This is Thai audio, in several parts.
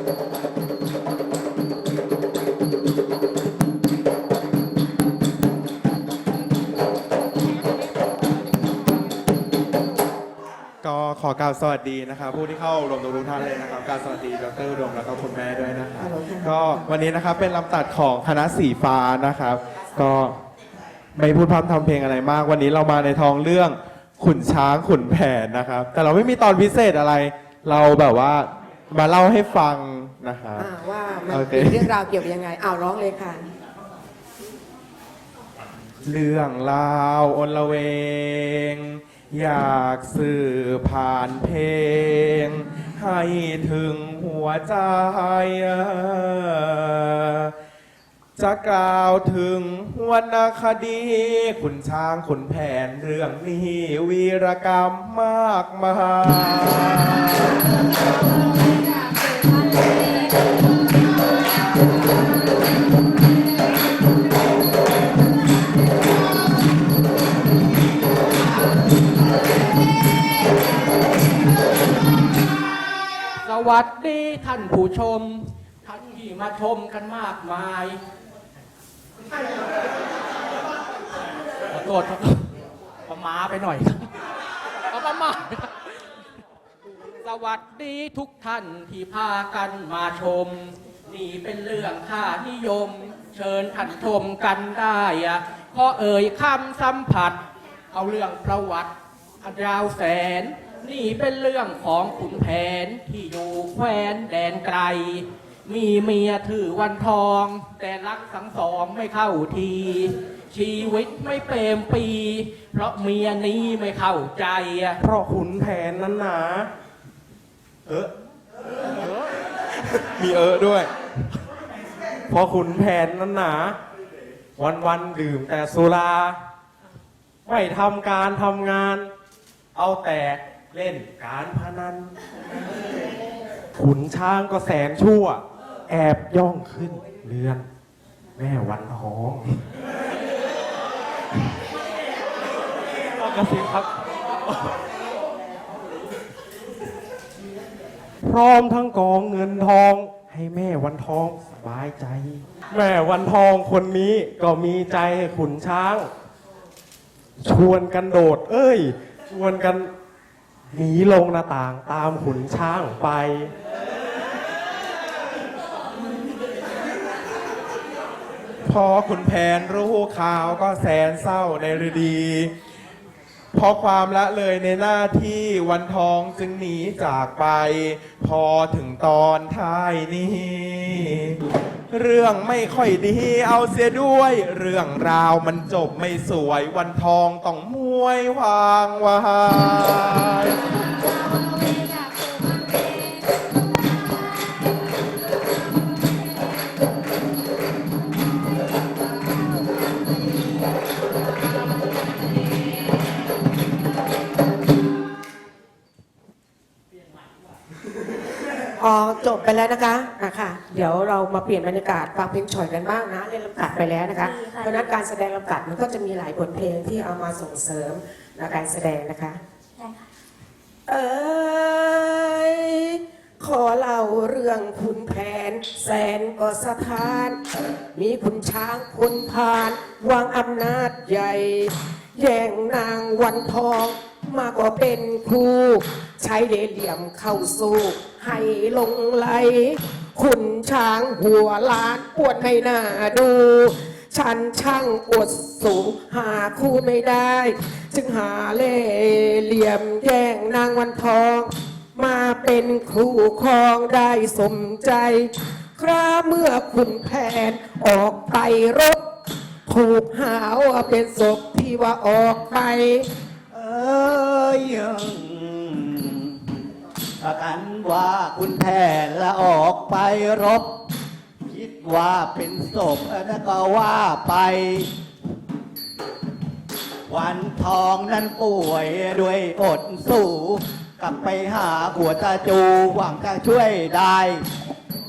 ก็ขอกล่าวสวัสดีนะครับ ผู้ที่เข้ารวมตัวทุกท่านเลยนะครับกรารสวัสดีดรอุดมแล้วก็คุณแม่ด้วยนะครับก็วันนี้นะครับเป็นลำตัดของคณะสีฟ้านะครับ ก็ไม่พูดพร่ำทำเพลงอะไรมาก วันนี้เรามาในทองเรื่องขุนช้างขุนแผนนะครับ แต่เราไม่มีตอนพิเศษอะไร เราแบบว่า มาเล่าให้ฟังนะครับอ่าว่ามันโอเคมีเรื่องราวเกี่ยวกับยังไงอ้าวร้องเลยค่ะ เรื่องราวอนละเวง อยากสื่อผ่านเพลง ให้ถึงหัวใจ จะกล่าวถึงวรรณคดีขุนช้างขุนแผนเรื่องนี้วีรกรรมมากมาย ท่านผู้ชม ท่านที่มาชมกันมากมายขอโทษครับประมาไปหน่อยเอาประมาสวัสดีทุกท่านที่พากันมาชม นี่เป็นเรื่องค่านิยม เชิญท่านชมกันได้อะขอเอ่ยคำสัมผัส เอาเรื่องประวัติอันยาวแสน นี่เป็นเรื่องของขุนแผนที่อยู่แคว้นแดนไกล มีเมียถือวันทอง แต่รักทั้งสองไม่เข้าที ชีวิตไม่เปรมปี เพราะเมียนี้ไม่เข้าใจอะเพราะขุนแผนนั้นหนาเออมีเออด้วย เพราะขุนแผนนั้นหนา วันวันๆดื่มแต่สุรา ไม่ทำการทำงาน เอาแต่ เล่นการพนัน ขุนช้างก็แสนชั่ว แอบย่องขึ้นเรือน แม่วันทองต้องกระซิบครับ พร้อมทั้งกองเงินทองให้แม่วันทองสบายใจ แม่วันทองคนนี้ก็มีใจให้ขุนช้าง ชวนกันโดด เอ้ย ชวนกัน หนีลงหน้าต่างตามขุนช้างไป พอขุนแผนรู้ข่าวก็แสนเศร้าในฤดีพราะความละเลยในหน้าที่วันทองจึงหนีจากไป พอถึงตอนท้ายนี้ เรื่องไม่ค่อยดีเอาเสียด้วย เรื่องราวมันจบไม่สวยวันทองต้องมวยวางวาย จบไปแล้วนะคะอะค่ะ เดี๋ยวเรามาเปลี่ยนบรรยากาศฟังเพลงฉ่อยกันบ้างนะเล่นลำตัดไปแล้วนะคะ ดีค่ะ เพราะฉะนั้นการแสดงลำตัดมันก็จะมีหลายบทเพลงที่เอามาส่งเสริมในการแสดงนะคะ ได้ค่ะ เอ้ยขอเล่าเรื่องขุนแผน แสนก็สถาน มีขุนช้างคนพาน วางอำนาจใหญ่ แย่งนางวันทองมากกว่าเป็นครู ใช้เดเหลี่ยมเข้าสู้ ให้ลงไหลขุนช้างหัวล้านปวดไม่น่าดู ฉันช่างอวดสูงหาคู่ไม่ได้ จึงหาเล่เหลี่ยมแย่งนางวันทอง มาเป็นครูครองได้สมใจ คราเมื่อขุนแผนออกไปรบ ถูกหาว่าเป็นศพที่ว่าออกไป เอ้ยประกันว่าคุณแผนละออกไปรบ คิดว่าเป็นศพแล้วก็ว่าไป วันทองนั้นป่วยด้วยอดสู้ กลับไปหาขัวตาจูหวังจะช่วยได้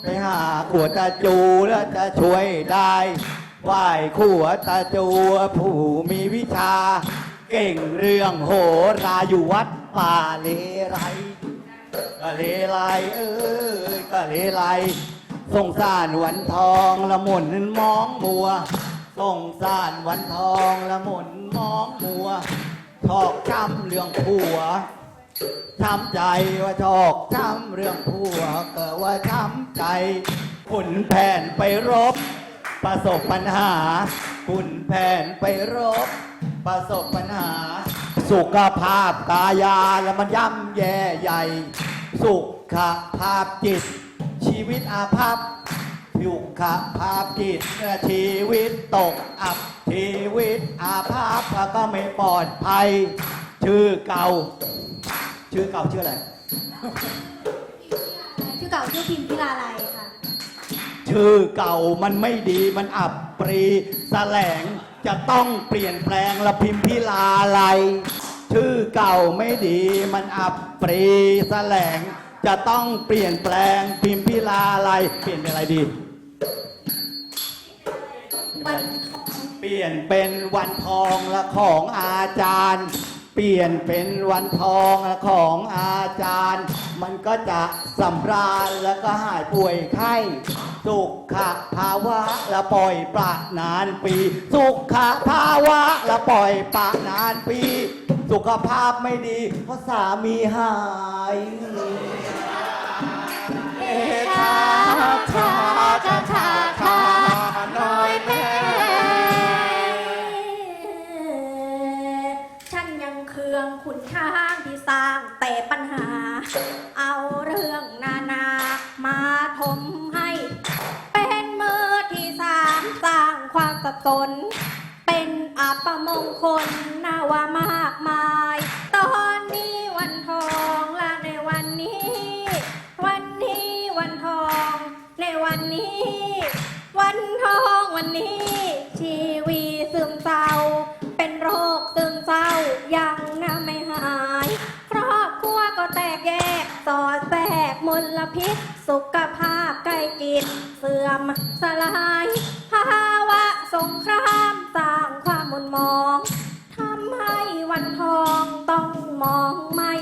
ไปหาขัวตาจูแล้วจะช่วยได้ ไหว้ขัวตาจูผู้มีวิชา เก่งเรื่องโหราอยู่วัดป่าเลไรกะเลไลเอ้ยกะเลไลสงสารวันทองละหมุนมองมัวสงสารวันทองละหมุนมองมัวชอกช้ำเรื่องผัวช้ำใจว่าชอกช้ำเรื่องผัวเกิดว่าช้ำใจขุนแผนไปรบ ประสบปัญหาขุนแผนไปรบ ประสบปัญหา สุขภาพกายาแล้วมันย่ำแย่ใหญ่ สุขภาพจิต ชีวิตอาภัพสุขภาพจิตชีวิตตกอับชีวิตอาภัพแล้วก็ไม่ปลอดภัย ชื่อเก่า ชื่อเก่าชื่ออะไร ชื่อเก่าชื่อพิมพ์พิลาไลค่ะ ชื่อเก่ามันไม่ดีมันอับปรีแสลงจะต้องเปลี่ยนแปลงละพิมพิลาไลชื่อเก่าไม่ดีมันอับปรีแสลงจะต้องเปลี่ยนแปลงพิมพิลาไลเปลี่ยนเป็นอะไรดีวันเปลี่ยนเป็นวันทองละของอาจารย์ เปลี่ยนเป็นวันทองของอาจารย์ มันก็จะสำราญแล้วก็หายป่วยไข้ สุขภาวะละปล่อยปะนานปี สุขภาวะละปล่อยปะนานปี สุขภาพไม่ดี เพราะสามีหายเอชาชาชาชาชาน้อย ขุนช้างที่สร้างแต่ปัญหา เอาเรื่องนานามาทมให้ เป็นมือที่สามสร้างความสับสน เป็นอัปมงคลนาว่ามากมาย ตอนนี้วันทองและในวันนี้ วันนี้วันทองในวันนี้ วันทองวันนี้ชีวีซึ ลพิษ สุขภาพใกล้กินเสื่อมสลายภาวะสงครามสร้างความมุนมองทำให้วันทองต้องมองไม่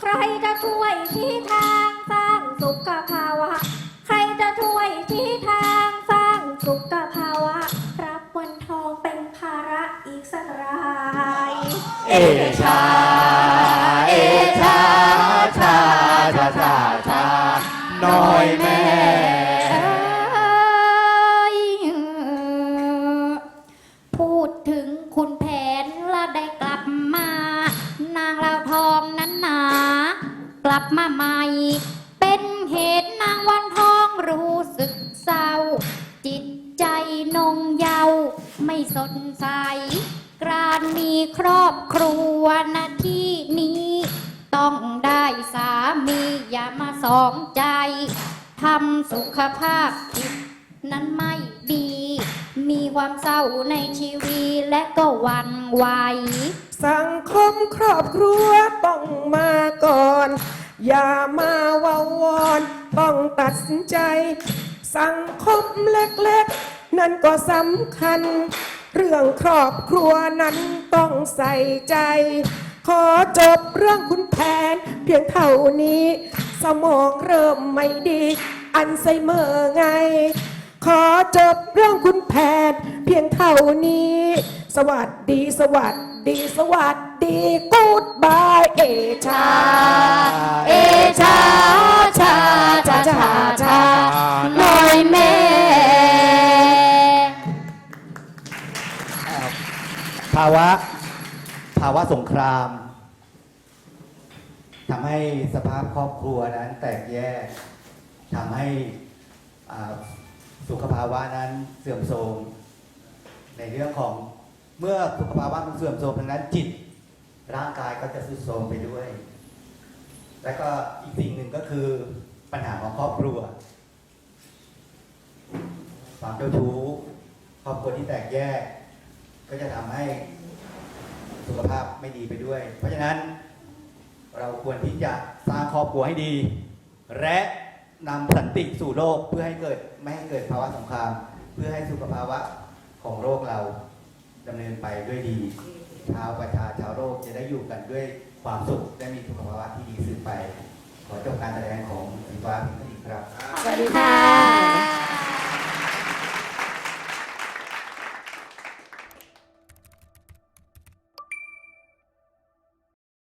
ใครจะช่วยชี้ทางสร้างสุขภาวะ ใครจะช่วยชี้ทางสร้างสุขภาวะรับวันทองเป็นภาระอีกสักราย เอชา แม่พูดถึงคุณแผนและได้กลับมา นางลาวทองนั้นหนา กลับมาใหม่ เป็นเหตุนางวันทองรู้สึกเศร้า จิตใจนงเยาว์ไม่สดใสกรานมีครอบครัวนาที่นี้ ต้องได้สามีอย่ามาสองใจ ทำสุขภาพจิตนั้นไม่ดี มีความเศร้าในชีวิตและก็หวันไหว สังคมครอบครัวต้องมาก่อน อย่ามาวาวอนต้องตัดสินใจ สังคมเล็กๆ นั่นก็สำคัญ เรื่องครอบครัวนั้นต้องใส่ใจ ขอจบเรื่องคุณแผนเพียงเท่านี้ สมองเริ่มไม่ดี อันไซเมอร์ไง ขอจบเรื่องคุณแผนเพียงเท่านี้ สวัสดีสวัสดีสวัสดีกูดบายเอชา เอชาชาชาชาชาน้อยแม่ ภาวะ ภาวะสงคราม ทำให้สภาพครอบครัวนั้นแตกแยกทำให้สุขภาวะนั้นเสื่อมโทรมในเรื่องของเมื่อสุขภาวะมันเสื่อมโทรมทางนั้นจิต ร่างกายก็จะทรุดโทรมไปด้วย และก็อีกสิ่งหนึ่งก็คือปัญหาของครอบครัวความเจ้าชู้ครอบครัวที่แตกแยก ก็จะทำให้สุขภาพไม่ดีไปด้วย เพราะฉะนั้น เราควรที่จะสร้างครอบครัวให้ดี และนำสันติสู่โลกเพื่อให้เกิดไม่ให้เกิดภาวะสงคราม เพื่อให้สุขภาวะของโลกเราดำเนินไปด้วยดี ชาวประชาชาวโลกจะได้อยู่กันด้วยความสุขและมีสุขภาวะที่ดีสืบไป ขอจบการแสดงของสีฟ้าพิมพ์ดีครับ สวัสดีค่ะ